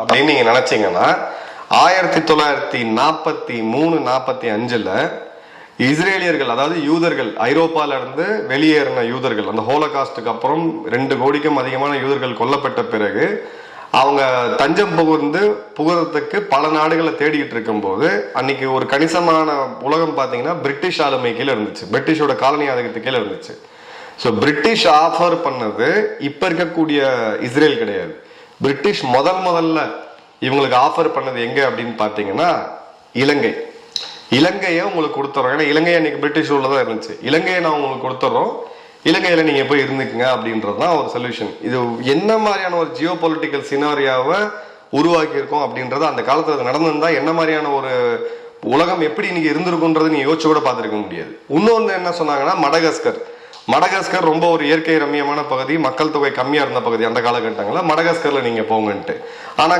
அப்படின்னு நீங்க நினைச்சீங்கன்னா ஆயிரத்தி தொள்ளாயிரத்தி நாற்பத்தி மூணு நாற்பத்தி அஞ்சுல இஸ்ரேலியர்கள் அதாவது யூதர்கள் ஐரோப்பால இருந்து வெளியேறின யூதர்கள் அந்த ஹோலகாஸ்டுக்கு அப்புறம் ரெண்டு கோடிக்கும் அதிகமான யூதர்கள் கொல்லப்பட்ட பிறகு அவங்க தஞ்சம் புகுந்து புகுறதுக்கு பல நாடுகளை தேடிக்கிட்டு இருக்கும்போது அன்னைக்கு ஒரு கணிசமான உலகம் பார்த்தீங்கன்னா பிரிட்டிஷ் ஆளுமை கீழே இருந்துச்சு. பிரிட்டிஷோட காலனி ஆதிக்கத்து கீழே இருந்துச்சு. ஸோ பிரிட்டிஷ் ஆஃபர் பண்ணது இப்போ இருக்கக்கூடிய இஸ்ரேல் கிடையாது. பிரிட்டிஷ் முதல் முதல்ல இவங்களுக்கு ஆஃபர் பண்ணது எங்க அப்படின்னு பார்த்தீங்கன்னா இலங்கை. இலங்கையை உங்களுக்கு கொடுத்துறோம். ஏன்னா இலங்கை அன்னைக்கு பிரிட்டிஷ் ரூல்ல தான் இருந்துச்சு. இலங்கையை நான் உங்களுக்கு கொடுத்துறோம். இலங்கையில நீங்க போய் இருந்துக்குங்க அப்படின்றது தான் ஒரு சொல்யூஷன் இது என்ன மாதிரியான ஒரு ஜியோ பொலிட்டிக்கல் சினாரியாவை உருவாக்கி இருக்கோம் அப்படின்றது அந்த காலத்துல அது நடந்திருந்தா என்ன மாதிரியான ஒரு உலகம் எப்படி இன்னைக்கு இருந்திருக்குன்றது நீங்க யோசிச்சு கூட பார்த்துருக்க முடியாது. இன்னொன்று என்ன சொன்னாங்கன்னா மடகஸ்கர். மடகாஸ்கர் ரொம்ப ஒரு இயற்கை ரம்மியமான பகுதி மக்கள் தொகை கம்மியா இருந்த பகுதி அந்த காலகட்டங்களில். மடகாஸ்கரில் நீங்க போங்கன்ட்டு. ஆனா